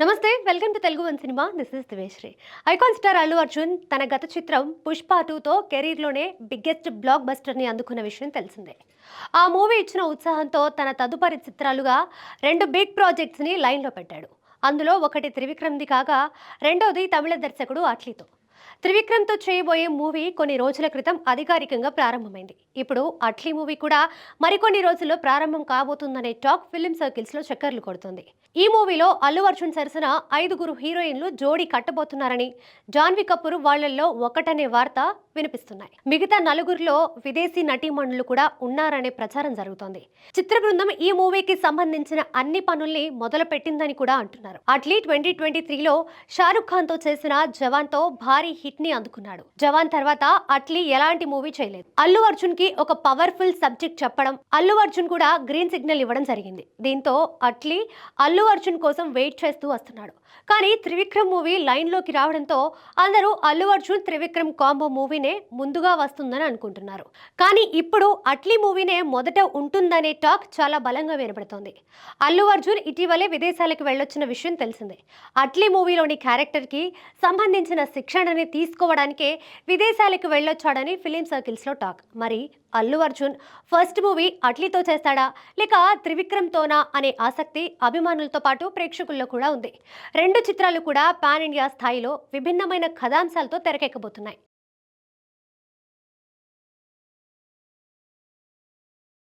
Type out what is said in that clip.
నమస్తే welcome to Telugu one cinema. This is దివేశ్రీ icon star Allu Arjun తన గత చిత్రం పుష్ప టూతో కెరీర్లోనే బిగ్గెస్ట్ బ్లాక్ బస్టర్ని అందుకున్న విషయం తెలిసిందే. ఆ మూవీ ఇచ్చిన ఉత్సాహంతో తన తదుపరి చిత్రాలుగా రెండు బిగ్ ప్రాజెక్ట్స్ని లైన్లో పెట్టాడు. అందులో ఒకటి త్రివిక్రమ్ది కాగా రెండోది తమిళ దర్శకుడు అట్లీతో. త్రివిక్రమ్తో చేయబోయే మూవీ కొన్ని రోజుల క్రితం అధికారికంగా ప్రారంభమైంది. ఇప్పుడు అట్లీ మూవీ కూడా మరికొన్ని రోజుల్లో ప్రారంభం కాబోతుందనే టాక్ ఫిలిం సర్కిల్స్లో చక్కర్లు కొడుతుంది. ఈ మూవీలో అల్లు అర్జున్ సరసన ఐదుగురు హీరోయిన్లు జోడీ కట్టబోతున్నారని జాన్వి కపూర్ వాళ్ళల్లో ఒకటనే వార్త వినిపిస్తున్నాయి. మిగతా నలుగురిలో విదేశీ నటీమణులు కూడా ఉన్నారనే ప్రచారం జరుగుతోంది. చిత్ర బృందం ఈ మూవీకి సంబంధించిన అన్ని పనుల్ని మొదలు పెట్టిందని కూడా అంటున్నారు. అట్లీ ట్వంటీ ట్వంటీ త్రీలో షారుఖ్ ఖాన్తో చేసిన జవాన్తో భారీ హిట్ని అందుకున్నాడు. జవాన్ తర్వాత అట్లీ ఎలాంటి మూవీ చేయలేదు. అల్లు అర్జున్కి ఒక పవర్ఫుల్ సబ్జెక్ట్ చెప్పడం అల్లు అర్జున్ కూడా గ్రీన్ సిగ్నల్ ఇవ్వడం జరిగింది. దీంతో అట్లీ అల్లు అర్జున్ కోసం వెయిట్ చేస్తూ వస్తున్నాడు. కానీ త్రివిక్రమ్ మూవీ లైన్లోకి రావడంతో అందరూ అల్లు అర్జున్ త్రివిక్రమ్ కాంబో మూవీనే ముందుగా వస్తుందని అనుకుంటున్నారు. కానీ ఇప్పుడు అట్లీ మూవీనే మొదట ఉంటుందనే టాక్ చాలా బలంగా వినపడుతోంది. అల్లు అర్జున్ ఇటీవలే విదేశాలకు వెళ్ళొచ్చిన విషయం తెలిసిందే. అట్లీ మూవీలోని క్యారెక్టర్కి సంబంధించిన శిక్షణని తీసుకోవడానికే విదేశాలకు వెళ్ళొచ్చాడని ఫిలిం సర్కిల్స్లో టాక్. మరి అల్లు అర్జున్ ఫస్ట్ మూవీ అట్లీతో చేస్తాడా? లేక త్రివిక్రమ్తోనా అనే ఆసక్తి అభిమానులతో పాటు ప్రేక్షకుల్లో కూడా ఉంది. రెండు చిత్రాలు కూడా పాన్ ఇండియా స్థాయిలో విభిన్నమైన కథాంశాలతో తెరకెక్కబోతున్నాయి.